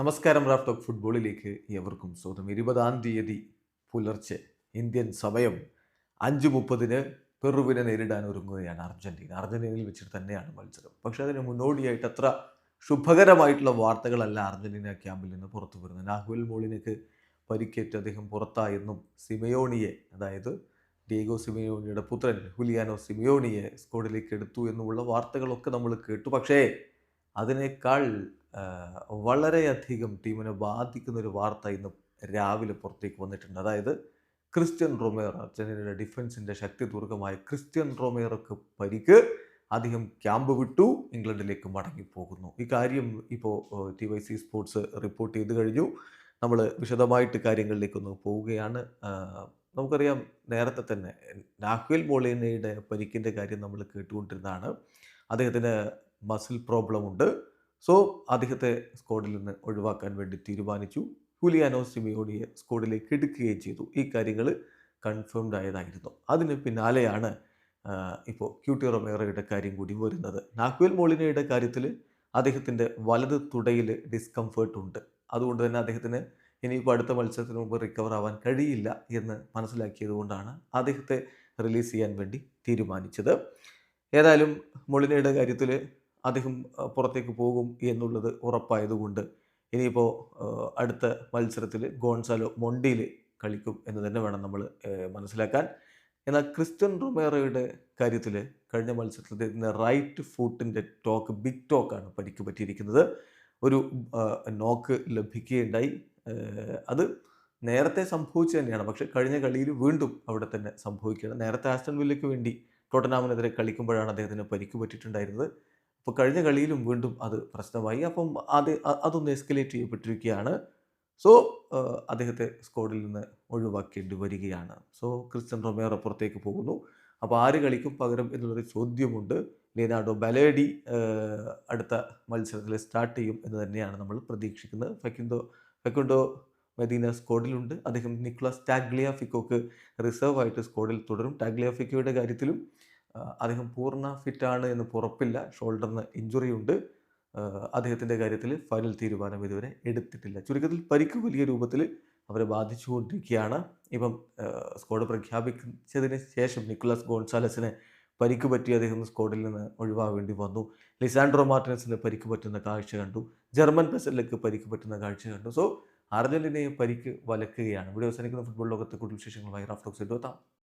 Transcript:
നമസ്കാരം Raf talk ഫുട്ബോളിലേക്ക് ഏവർക്കും സ്വാഗതം. ഇരുപതാം തീയതി പുലർച്ചെ ഇന്ത്യൻ സമയം അഞ്ച് മുപ്പതിന് പെറുവിനെ നേരിടാൻ ഒരുങ്ങുകയാണ് അർജന്റീന അർജന്റീനയിൽ വെച്ചിട്ട് തന്നെയാണ് മത്സരം. പക്ഷേ അതിന് മുന്നോടിയായിട്ട് അത്ര ശുഭകരമായിട്ടുള്ള വാർത്തകളല്ല അർജന്റീന ക്യാമ്പിൽ നിന്ന് പുറത്തു വരുന്നത്. നാഹുൽ മോളിനക്ക് പരിക്കേറ്റ് അദ്ദേഹം പുറത്തായെന്നും സിമയോണിയെ അതായത് ഡിയേഗോ സിമയോണിയുടെ പുത്രൻ ഹുലിയാനോ സിമയോണിയെ സ്കോഡിലേക്ക് എടുത്തു എന്നുമുള്ള വാർത്തകളൊക്കെ നമ്മൾ കേട്ടു. പക്ഷേ അതിനേക്കാൾ വളരെയധികം ടീമിനെ ബാധിക്കുന്ന ഒരു വാർത്ത ഇന്ന് രാവിലെ പുറത്തേക്ക് വന്നിട്ടുണ്ട്. അതായത് ക്രിസ്ത്യൻ റൊമേറ അർജന്റീനയുടെ ഡിഫൻസിന്റെ ശക്തി ദുർഗമായ ക്രിസ്ത്യൻ റൊമേറക്ക് പരിക്ക് അദ്ദേഹം ക്യാമ്പ് വിട്ടു ഇംഗ്ലണ്ടിലേക്ക് മടങ്ങിപ്പോകുന്നു. ഇക്കാര്യം കാര്യം ഇപ്പോൾ T Y C sports report ചെയ്ത് കഴിഞ്ഞു. നമ്മൾ വിശദമായിട്ട് കാര്യങ്ങളിലേക്കൊന്ന് പോവുകയാണ്. നമുക്കറിയാം നേരത്തെ തന്നെ നാഹ്വൽ മോളിനയുടെ പരിക്കിന്റെ കാര്യം നമ്മൾ കേട്ടുകൊണ്ടിരുന്നതാണ്. അദ്ദേഹത്തിന് മസിൽ പ്രോബ്ലം ഉണ്ട്. സോ അദ്ദേഹത്തെ സ്ക്വാഡിൽ നിന്ന് ഒഴിവാക്കാൻ വേണ്ടി തീരുമാനിച്ചു. ഹുലിയാനോ സിമിയോണിയെ സ്ക്വാഡിലേക്ക് എടുക്കുകയും ചെയ്തു. ഈ കാര്യങ്ങൾ കൺഫേംഡ് ആയതായിരുന്നു. അതിന് പിന്നാലെയാണ് ഇപ്പോൾ ക്യൂട്ടി റൊമേറയുടെ കാര്യം കൂടി വരുന്നത്. നാക്വൽ മോളിനയുടെ കാര്യത്തിൽ അദ്ദേഹത്തിന്റെ വലത് തുടയിൽ ഡിസ്കംഫേർട്ട് ഉണ്ട്. അതുകൊണ്ട് തന്നെ അദ്ദേഹത്തിന് ഇനിയിപ്പോൾ അടുത്ത മത്സരത്തിന് മുമ്പ് റിക്കവർ ആവാൻ കഴിയില്ല എന്ന് മനസ്സിലാക്കിയതുകൊണ്ടാണ് അദ്ദേഹത്തെ റിലീസ് ചെയ്യാൻ വേണ്ടി തീരുമാനിച്ചത്. ഏതായാലും മൊളിനയുടെ കാര്യത്തിൽ അദ്ദേഹം പുറത്തേക്ക് പോകും എന്നുള്ളത് ഉറപ്പായതുകൊണ്ട് ഇനിയിപ്പോൾ അടുത്ത മത്സരത്തിൽ ഗോൺസാലോ മൊണ്ടിയിൽ കളിക്കും എന്ന് തന്നെ വേണം നമ്മൾ മനസ്സിലാക്കാൻ. എന്നാൽ ക്രിസ്ത്യൻ റൊമേറോയുടെ കാര്യത്തിൽ കഴിഞ്ഞ മത്സരത്തിൽ അദ്ദേഹത്തിന്റെ റൈറ്റ് ഫൂട്ടിന്റെ ടോക്ക് ബിഗ് ടോക്കാണ് പരിക്ക് പറ്റിയിരിക്കുന്നത്. ഒരു നോക്ക് ലഭിക്കുകയുണ്ടായി. അത് നേരത്തെ സംഭവിച്ചു തന്നെയാണ്. പക്ഷെ കഴിഞ്ഞ കളിയിൽ വീണ്ടും അവിടെ തന്നെ സംഭവിക്കുകയാണ്. നേരത്തെ ആസ്റ്റൺ വില്ലയ്ക്ക് വേണ്ടി ടോട്ടനാമിനെതിരെ കളിക്കുമ്പോഴാണ് അദ്ദേഹത്തിന് പരിക്ക് പറ്റിയിട്ടുണ്ടായിരുന്നത്. അപ്പോൾ കഴിഞ്ഞ കളിയിലും വീണ്ടും അത് പ്രശ്നമായി. അപ്പം അത് അതൊന്ന് എസ്കലേറ്റ് ചെയ്യപ്പെട്ടിരിക്കുകയാണ്. സോ അദ്ദേഹത്തെ സ്കോഡിൽ നിന്ന് ഒഴിവാക്കേണ്ടി വരികയാണ്. സോ ക്രിസ്ത്യൻ റൊമേറോ പുറത്തേക്ക് പോകുന്നു. അപ്പോൾ ആര് കളിക്കും? പകരം എന്നുള്ളൊരു ചോദ്യമുണ്ട്. ലിയനാർഡോ ബലേഡി അടുത്ത മത്സരത്തിൽ സ്റ്റാർട്ട് ചെയ്യും എന്ന് തന്നെയാണ് നമ്മൾ പ്രതീക്ഷിക്കുന്നത്. ഫെക്കിൻഡോ ഫെക്കുണ്ടോ മെദീന സ്കോഡിലുണ്ട് അദ്ദേഹം നിക്ലാസ് ടാഗ്ലിയാഫിക്കോക്ക് റിസർവ് ആയിട്ട് സ്കോഡിൽ തുടരും. ടാഗ്ലിയാഫിക്കോയുടെ കാര്യത്തിലും അദ്ദേഹം പൂർണ ഫിറ്റാണ് എന്ന് ഉറപ്പില്ല. ഷോൾഡറിന് ഇഞ്ചുറി ഉണ്ട് അദ്ദേഹത്തിന്റെ കാര്യത്തിൽ ഫൈനൽ തീരുമാനം ഇതുവരെ എടുത്തിട്ടില്ല. ചുരുക്കത്തിൽ പരിക്ക് വലിയ രൂപത്തിൽ അവരെ ബാധിച്ചുകൊണ്ടിരിക്കുകയാണ്. ഇപ്പം സ്ക്വാഡ് പ്രഖ്യാപിച്ചതിന് ശേഷം നിക്കുലസ് ഗോൺസാലസിന് പരിക്ക് പറ്റി അദ്ദേഹം സ്ക്വാഡിൽ നിന്ന് ഒഴിവാവേണ്ടി വന്നു. ലിസാൻഡ്രോ മാർട്ടിനസിന് പരിക്ക് പറ്റുന്ന കാഴ്ച കണ്ടു. ജർമ്മൻ പെസലിലേക്ക് പരിക്ക് പറ്റുന്ന കാഴ്ച കണ്ടു. സോ അർജന്റീനയെ പരിക്ക് വലക്കുകയാണ്. ഇവിടെ അവസാനിക്കുന്ന. ഫുട്ബോൾ ലോകത്തെ കൂടുതൽ വിശേഷങ്ങളുമായി റാഫ്റ്റോക്സ് എത്താം.